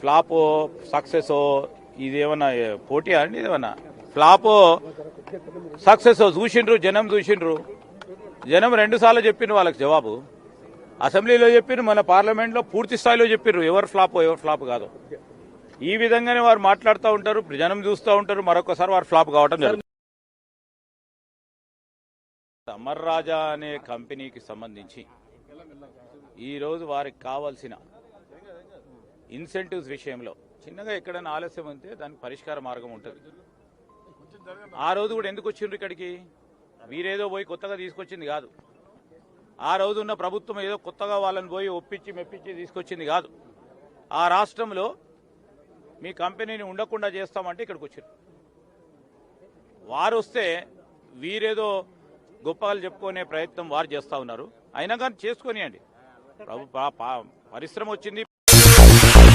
Flop success ఇదేమన్నా పోటీ అండి ఇదేమన్నా? ఫ్లాప్ సక్సెస్ చూసిండ్రు జనం చూసిండ్రు. జనం రెండు సార్లు చెప్పిండ్రు వాళ్ళకి జవాబు. అసెంబ్లీలో చెప్పిండ్రు మన పార్లమెంట్లో పూర్తి స్థాయిలో చెప్పిండ్రు ఎవరు ఫ్లాప్ ఎవరు ఫ్లాప్ కాదు. ఈ విధంగానే వారు మాట్లాడుతూ ఉంటారు జనం చూస్తూ ఉంటారు మరొకసారి వారు ఫ్లాప్ కావటం జరుగుతుంది. అమర్ రాజా అనే కంపెనీకి సంబంధించి ఈరోజు వారికి కావాల్సిన ఇన్సెంటివ్స్ విషయంలో. చిన్నగా ఎక్కడైనా ఆలస్యం ఉంటే దానికి పరిష్కార మార్గం ఉంటుంది. ఆ రోజు కూడా ఎందుకు వచ్చిండ్రు ఇక్కడికి? వీరేదో పోయి కొత్తగా తీసుకొచ్చింది కాదు. ఆ రోజు ఉన్న ప్రభుత్వం ఏదో కొత్తగా వాళ్ళని పోయి ఒప్పించి మెప్పించి తీసుకొచ్చింది కాదు. ఆ రాష్ట్రంలో మీ కంపెనీని ఉండకుండా చేస్తామంటే ఇక్కడికి వచ్చారు వారు వస్తే వీరేదో గొప్పలు చెప్పుకునే ప్రయత్నం వారు చేస్తా ఉన్నారు. అయినా కానీ చేసుకొనియండి. ప్రభు పా- పా- పరిశ్రమ వచ్చింది